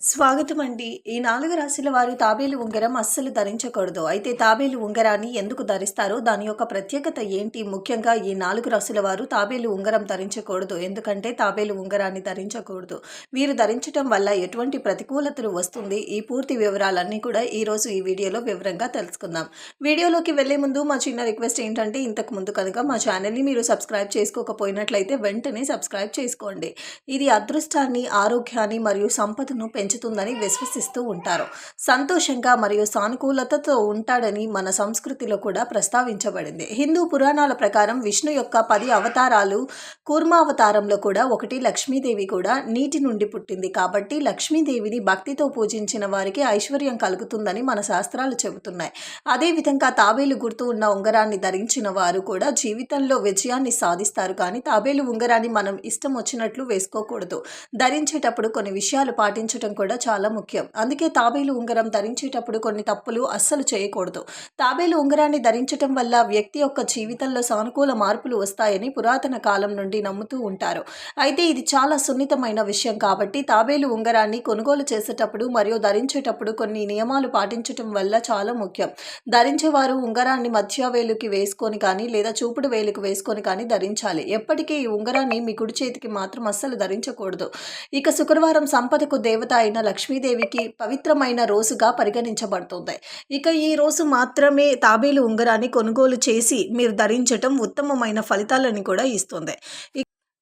స్వాగతం అండి ఈ నాలుగు రాశుల వారు తాబేలు ఉంగరం అస్సలు ధరించకూడదు. అయితే తాబేలు ఉంగరాన్ని ఎందుకు ధరిస్తారో దాని యొక్క ప్రత్యేకత ఏంటి? ముఖ్యంగా ఈ నాలుగు రాశుల వారు తాబేలు ఉంగరం ధరించకూడదు. ఎందుకంటే తాబేలు ఉంగరాన్ని ధరించకూడదు. వీరు ధరించడం వల్ల ఎటువంటి ప్రతికూలతలు వస్తుంది? ఈ పూర్తి వివరాలన్నీ కూడా ఈరోజు ఈ వీడియోలో వివరంగా తెలుసుకుందాం. వీడియోలోకి వెళ్ళే ముందు మా చిన్న రిక్వెస్ట్ ఏంటంటే ఇంతకు ముందు కనుక మా ఛానల్ని మీరు సబ్స్క్రైబ్ చేసుకోకపోయినట్లయితే వెంటనే సబ్స్క్రైబ్ చేసుకోండి. ఇది అదృష్టాన్ని ఆరోగ్యాన్ని మరియు సంపదను పెంచుతుందని విశ్వసిస్తూ ఉంటారు. సంతోషంగా మరియు సానుకూలతతో ఉంటాడని మన సంస్కృతిలో కూడా ప్రస్తావించబడింది. హిందూ పురాణాల ప్రకారం విష్ణు యొక్క పది అవతారాలు కూర్మావతారంలో కూడా ఒకటి లక్ష్మీదేవి కూడా నీటి నుండి పుట్టింది. కాబట్టి లక్ష్మీదేవిని భక్తితో పూజించిన వారికి ఐశ్వర్యం కలుగుతుందని మన శాస్త్రాలు చెబుతున్నాయి. అదేవిధంగా తాబేలు గుర్తు ఉన్న ఉంగరాన్ని ధరించిన వారు కూడా జీవితంలో విజయాన్ని సాధిస్తారు. కానీ తాబేలు ఉంగరాన్ని మనం ఇష్టం వచ్చినట్లు వేసుకోకూడదు. ధరించేటప్పుడు కొన్ని విషయాలు పాటించడం కూడా చాలా ముఖ్యం. అందుకే తాబేలు ఉంగరం ధరించేటప్పుడు కొన్ని తప్పులు అస్సలు చేయకూడదు. తాబేలు ఉంగరాన్ని ధరించటం వల్ల వ్యక్తి యొక్క జీవితంలో సానుకూల మార్పులు వస్తాయని పురాతన కాలం నుండి నమ్ముతూ ఉంటారు. అయితే ఇది చాలా సున్నితమైన విషయం కాబట్టి తాబేలు ఉంగరాన్ని కొనుగోలు చేసేటప్పుడు మరియు ధరించేటప్పుడు కొన్ని నియమాలు పాటించటం వల్ల చాలా ముఖ్యం. ధరించేవారు ఉంగరాన్ని మధ్య వేలుకి వేసుకొని కానీ లేదా చూపుడు వేలుకి వేసుకొని కానీ ధరించాలి. ఎప్పటికీ ఈ ఉంగరాన్ని మీ కుడి చేతికి మాత్రం అస్సలు ధరించకూడదు. ఇక శుక్రవారం సంపదకు దేవత అయిన లక్ష్మీదేవికి పవిత్రమైన రోజుగా పరిగణించబడుతుంది. ఇక ఈ రోజు మాత్రమే తాబేలు ఉంగరాన్ని కొనుగోలు చేసి మీరు ధరించటం ఉత్తమమైన ఫలితాలను కూడా ఇస్తుంది.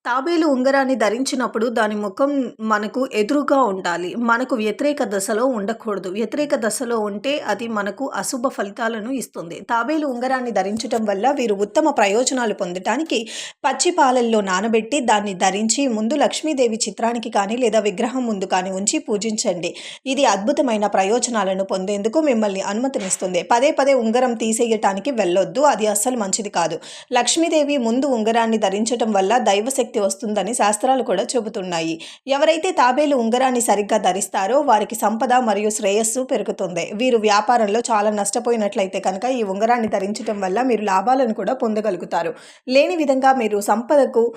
తాబేలు ఉంగరాన్ని ధరించినప్పుడు దాని ముఖం మనకు ఎదురుగా ఉండాలి. మనకు వ్యతిరేక దశలో ఉండకూడదు. వ్యతిరేక దశలో ఉంటే అది మనకు అశుభ ఫలితాలను ఇస్తుంది. తాబేలు ఉంగరాన్ని ధరించటం వల్ల వీరు ఉత్తమ ప్రయోజనాలు పొందటానికి పచ్చి పాలల్లో నానబెట్టి దాన్ని ధరించి ముందు లక్ష్మీదేవి చిత్రానికి కానీ లేదా విగ్రహం ముందు కానీ ఉంచి పూజించండి. ఇది అద్భుతమైన ప్రయోజనాలను పొందేందుకు మిమ్మల్ని అనుమతినిస్తుంది. పదే పదే ఉంగరం తీసేయటానికి వెళ్ళొద్దు. అది అస్సలు మంచిది కాదు. లక్ష్మీదేవి ముందు ఉంగరాన్ని ధరించటం వల్ల దైవశక్తి వస్తుందని శాస్త్రాలు కూడా చెబుతున్నాయి. ఎవరైతే తాబేలు ఉంగరాన్ని సరిగ్గా ధరిస్తారో వారికి సంపద మరియు శ్రేయస్సు పెరుగుతుంది. వీరు వ్యాపారంలో చాలా నష్టపోయినట్లయితే కనుక ఈ ఉంగరాన్ని ధరించడం వల్ల మీరు లాభాలను కూడా పొందగలుగుతారు. లేని విధంగా మీరు సంపదకు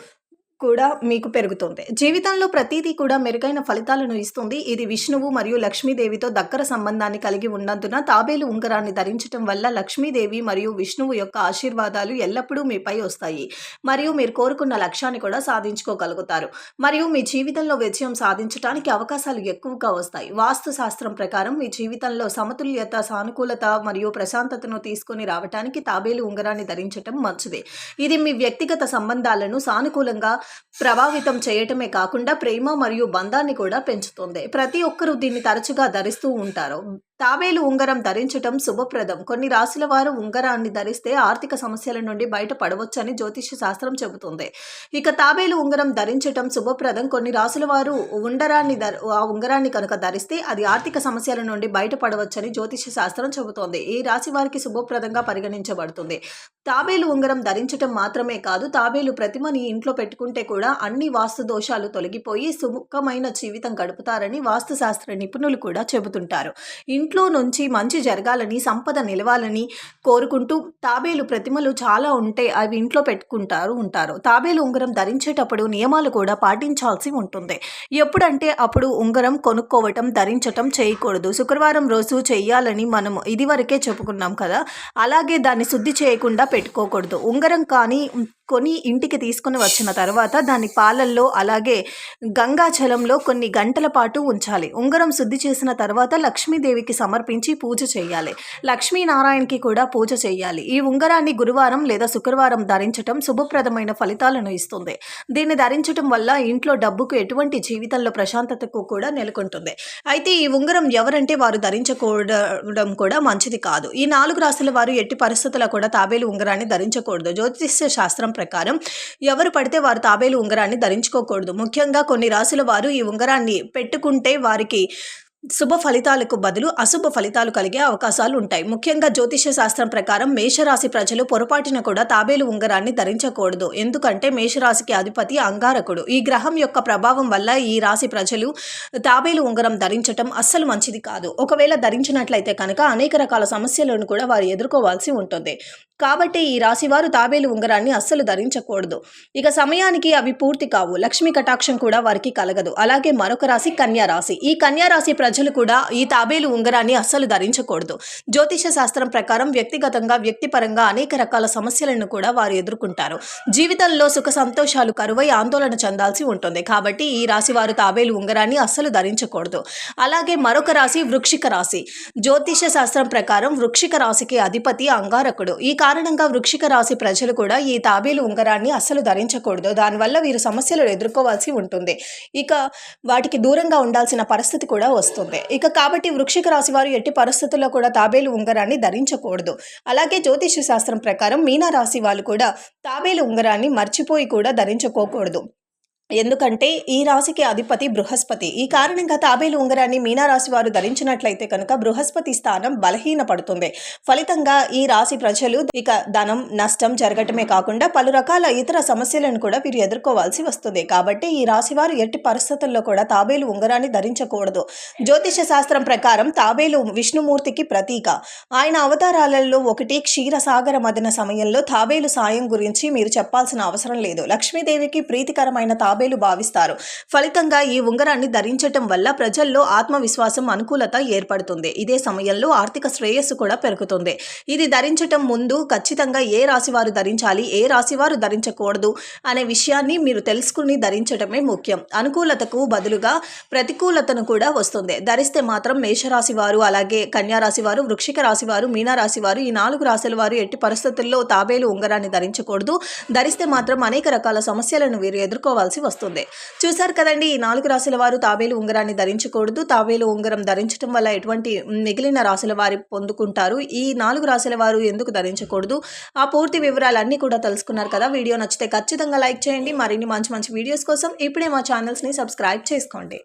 కూడా మీకు పెరుగుతుంది. జీవితంలో ప్రతిదీ కూడా మెరుగైన ఫలితాలను ఇస్తుంది. ఇది విష్ణువు మరియు లక్ష్మీదేవితో దగ్గర సంబంధాన్ని కలిగి ఉన్నందున తాబేలు ఉంగరాన్ని ధరించడం వల్ల లక్ష్మీదేవి మరియు విష్ణువు యొక్క ఆశీర్వాదాలు ఎల్లప్పుడూ మీపై వస్తాయి. మరియు మీరు కోరుకున్న లక్ష్యాన్ని కూడా సాధించుకోగలుగుతారు. మరియు మీ జీవితంలో విజయం సాధించడానికి అవకాశాలు ఎక్కువగా వస్తాయి. వాస్తు శాస్త్రం ప్రకారం మీ జీవితంలో సమతుల్యత సానుకూలత మరియు ప్రశాంతతను తీసుకొని రావడానికి తాబేలు ఉంగరాన్ని ధరించటం మంచిది. ఇది మీ వ్యక్తిగత సంబంధాలను సానుకూలంగా ప్రభావితం చేయటమే కాకుండా ప్రేమ మరియు బంధాన్ని కూడా పెంచుతుంది. ప్రతి ఒక్కరూ దీన్ని తరచుగా ధరిస్తూ ఉంటారు. తాబేలు ఉంగరం ధరించటం శుభప్రదం. కొన్ని రాశుల వారు ఉంగరాన్ని ధరిస్తే ఆర్థిక సమస్యల నుండి బయటపడవచ్చని జ్యోతిష శాస్త్రం చెబుతుంది. ఇక తాబేలు ఉంగరం ధరించటం శుభప్రదం. కొన్ని రాశుల వారు ఉంగరాన్ని ఆ ఉంగరాన్ని కనుక ధరిస్తే అది ఆర్థిక సమస్యల నుండి బయటపడవచ్చని జ్యోతిష శాస్త్రం చెబుతోంది. ఈ రాశి వారికి శుభప్రదంగా పరిగణించబడుతుంది. తాబేలు ఉంగరం ధరించటం మాత్రమే కాదు తాబేలు ప్రతిమని ఇంట్లో పెట్టుకుంటే కూడా అన్ని వాస్తు దోషాలు తొలగిపోయి సుముఖమైన జీవితం గడుపుతారని వాస్తుశాస్త్ర నిపుణులు కూడా చెబుతుంటారు. ఇంట్లో నుంచి మంచి జరగాలని సంపద నిలవాలని కోరుకుంటూ తాబేలు ప్రతిమలు చాలా ఉంటే అవి ఇంట్లో పెట్టుకుంటారు ఉంటారు. తాబేలు ఉంగరం ధరించేటప్పుడు నియమాలు కూడా పాటించాల్సి ఉంటుంది. ఎప్పుడంటే అప్పుడు ఉంగరం కొనుక్కోవటం ధరించటం చేయకూడదు. శుక్రవారం రోజు చేయాలని మనం ఇదివరకే చెప్పుకున్నాం కదా అలాగే దాన్ని శుద్ధి చేయకుండా పెట్టుకోకూడదు. ఉంగరం కానీ కొని ఇంటికి తీసుకుని వచ్చిన తర్వాత దాన్ని పాలల్లో అలాగే గంగాజలంలో కొన్ని గంటల పాటు ఉంచాలి. ఉంగరం శుద్ధి చేసిన తర్వాత లక్ష్మీదేవికి సమర్పించి పూజ చేయాలి. లక్ష్మీనారాయణకి కూడా పూజ చేయాలి. ఈ ఉంగరాన్ని గురువారం లేదా శుక్రవారం ధరించటం శుభప్రదమైన ఫలితాలను ఇస్తుంది. దీన్ని ధరించటం వల్ల ఇంట్లో డబ్బుకు ఎటువంటి జీవితంలో ప్రశాంతతకు కూడా నెలకొంటుంది. అయితే ఈ ఉంగరం ఎవరంటే వారు ధరించకూడడం కూడా మంచిది కాదు. ఈ నాలుగు రాశుల వారు ఎట్టి పరిస్థితుల్లో కూడా తాబేలు ఉంగరాన్ని ధరించకూడదు. జ్యోతిష్య శాస్త్రం ప్రకారం ఎవరు పడితే వారు తాబేలు ఉంగరాన్ని ధరించుకోకూడదు. ముఖ్యంగా కొన్ని రాశుల వారు ఈ ఉంగరాన్ని పెట్టుకుంటే వారికి శుభ ఫలితాలకు బదులు అశుభ ఫలితాలు కలిగే అవకాశాలు ఉంటాయి. ముఖ్యంగా జ్యోతిష శాస్త్రం ప్రకారం మేషరాశి ప్రజలు పొరపాటున కూడా తాబేలు ఉంగరాన్ని ధరించకూడదు. ఎందుకంటే మేషరాశికి అధిపతి అంగారకుడు. ఈ గ్రహం యొక్క ప్రభావం వల్ల ఈ రాశి ప్రజలు తాబేలు ఉంగరం ధరించటం అస్సలు మంచిది కాదు. ఒకవేళ ధరించినట్లయితే కనుక అనేక రకాల సమస్యలను కూడా వారు ఎదుర్కోవాల్సి ఉంటుంది. కాబట్టి ఈ రాశి వారు తాబేలు ఉంగరాన్ని అస్సలు ధరించకూడదు. ఇక సమయానికి అవి పూర్తి కావు. లక్ష్మీ కటాక్షం కూడా వారికి కలగదు. అలాగే మరొక రాశి కన్యా రాశి. ఈ కన్యా రాశి ప్రజలు కూడా ఈ తాబేలు ఉంగరాన్ని అస్సలు ధరించకూడదు. జ్యోతిష శాస్త్రం ప్రకారం వ్యక్తిగతంగా వ్యక్తిపరంగా అనేక రకాల సమస్యలను కూడా వారు ఎదుర్కొంటారు. జీవితంలో సుఖ సంతోషాలు కరువై ఆందోళన చెందాల్సి ఉంటుంది. కాబట్టి ఈ రాశి వారు తాబేలు ఉంగరాన్ని అస్సలు ధరించకూడదు. అలాగే మరొక రాశి వృక్షిక రాశి. జ్యోతిష శాస్త్రం ప్రకారం వృక్షిక రాశికి అధిపతి అంగారకుడు. ఈ కారణంగా వృక్షిక రాశి ప్రజలు కూడా ఈ తాబేలు ఉంగరాన్ని అస్సలు ధరించకూడదు. దానివల్ల వీరు సమస్యలు ఎదుర్కోవాల్సి ఉంటుంది. ఇక వాటికి దూరంగా ఉండాల్సిన పరిస్థితి కూడా వస్తుంది ఇక కాబట్టి వృక్షిక రాశి వారు ఎట్టి పరిస్థితుల్లో కూడా తాబేలు ఉంగరాన్ని ధరించకూడదు. అలాగే జ్యోతిష శాస్త్రం ప్రకారం మీనా రాశి వాళ్ళు కూడా తాబేలు ఉంగరాన్ని మర్చిపోయి కూడా ధరించుకోకూడదు. ఎందుకంటే ఈ రాశికి అధిపతి బృహస్పతి. ఈ కారణంగా తాబేలు ఉంగరాన్ని మీనారాశి వారు ధరించినట్లయితే కనుక బృహస్పతి స్థానం బలహీన పడుతుంది ఫలితంగా ఈ రాశి ప్రజలు ఇక ధనం నష్టం జరగటమే కాకుండా పలు రకాల ఇతర సమస్యలను కూడా వీరు ఎదుర్కోవాల్సి వస్తుంది. కాబట్టి ఈ రాశి వారు ఎట్టి పరిస్థితుల్లో కూడా తాబేలు ఉంగరాన్ని ధరించకూడదు. జ్యోతిష శాస్త్రం ప్రకారం తాబేలు విష్ణుమూర్తికి ప్రతీక. ఆయన అవతారాలలో ఒకటి క్షీరసాగర మదన సమయంలో తాబేలు సాయం గురించి మీరు చెప్పాల్సిన అవసరం లేదు. లక్ష్మీదేవికి ప్రీతికరమైన తాబేలు భావిస్తారు. ఫలితంగా ఈ ఉంగరాన్ని ధరించటం వల్ల ప్రజల్లో ఆత్మవిశ్వాసం అనుకూలత ఏర్పడుతుంది. ఇదే సమయంలో ఆర్థిక శ్రేయస్సు కూడా పెరుగుతుంది. ఇది ధరించటం ముందు ఖచ్చితంగా ఏ రాశి వారు ధరించాలి ఏ రాశి వారు ధరించకూడదు అనే విషయాన్ని మీరు తెలుసుకుని ధరించటమే ముఖ్యం. అనుకూలతకు బదులుగా ప్రతికూలతను కూడా వస్తుంది. ధరిస్తే మాత్రం మేషరాశి వారు అలాగే కన్యా రాశి వారు వృక్షిక రాశి వారు మీనా రాశి వారు ఈ నాలుగు రాశుల వారు ఎట్టి పరిస్థితుల్లో తాబేలు ఉంగరాన్ని ధరించకూడదు. ధరిస్తే మాత్రం అనేక రకాల సమస్యలను వీరు ఎదుర్కోవాల్సి వస్తుంది. చూశారు కదండి ఈ నాలుగు రాశుల వారు తాబేలు ఉంగరాన్ని ధరించకూడదు. తాబేలు ఉంగరం ధరించడం వల్ల ఎటువంటి మిగిలిన రాశుల వారు పొందుకుంటారు. ఈ నాలుగు రాశుల వారు ఎందుకు ధరించకూడదు? ఆ పూర్తి వివరాలన్నీ కూడా తెలుసుకున్నారు కదా. వీడియో నచ్చితే ఖచ్చితంగా లైక్ చేయండి. మరిన్ని మంచి మంచి వీడియోస్ కోసం ఇప్పుడే మా ఛానల్స్ని సబ్స్క్రైబ్ చేసుకోండి.